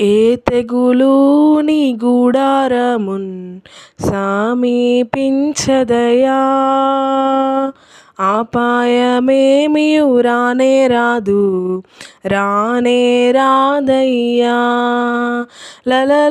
ఏ తెగులు నీ గూడారమున్ సమీపించదయా? ఆపాయమేమియు రానే రాదు రానే రాదయ్యా. లల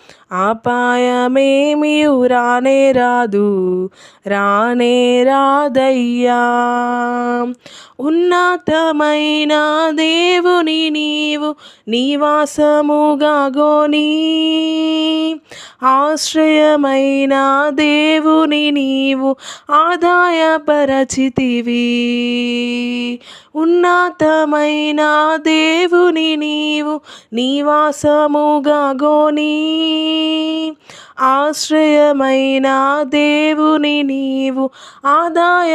ఆపాయమేమియు రానే రాదు రానే రాదయ్యా. ఉన్నతమైన దేవుని నీవు నివాసముగా గోని ఆశ్రయమైన దేవుని నీవు ఆదాయపరచితివి. ఉన్నతమైన దేవుని నీవు నివాసముగా గోని. ఆశ్రయమైన దేవుని నీవు ఆదాయపరచితివి.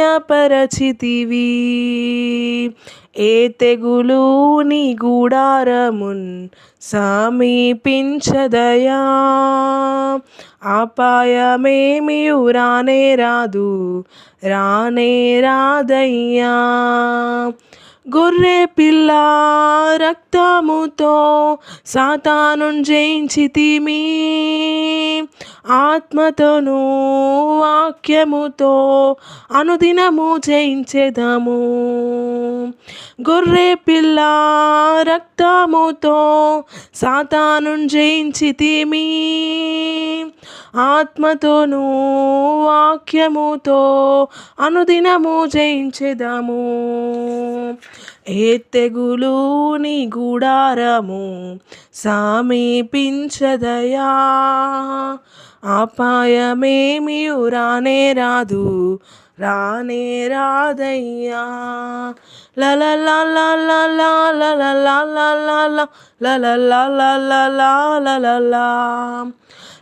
ఏ తెగులు నీ గుడారమున్ సమీపించదయా? అపాయమేమియు రానే రాదు రానే రాదయ్యా. గొర్రె పిల్ల రక్తముతో సాతాను జయించితిమీ ఆత్మతోను వాక్యముతో అనుదినము జయించేదము. గొర్రె పిల్ల రక్తముతో సాతాను జయించితిమి ఆత్మతోను వాక్యముతో అనుదినము జయించేదాము. ఏ తెగులు నీ గుడారము సమీపించదయా అపాయమేమి రానే రాదు రానే రాదయ్యా లల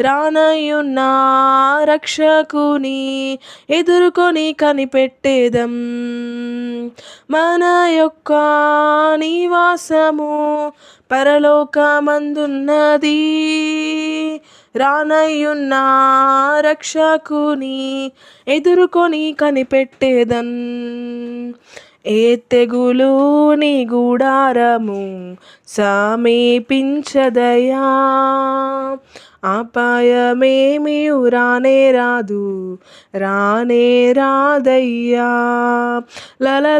రానయున్నా రక్షకుని ఎదుర్కొని కనిపెట్టేదం. మన యొక్క నివాసము పరలోకమందున్నది. రానయ్యున్న రక్షకుని ఎదుర్కొని కనిపెట్టేదన్ ఏ తెగులు నీ గూడారము సమీపించదయా? అపాయమేమి రానే రాదు రానే రాదయ్యా లల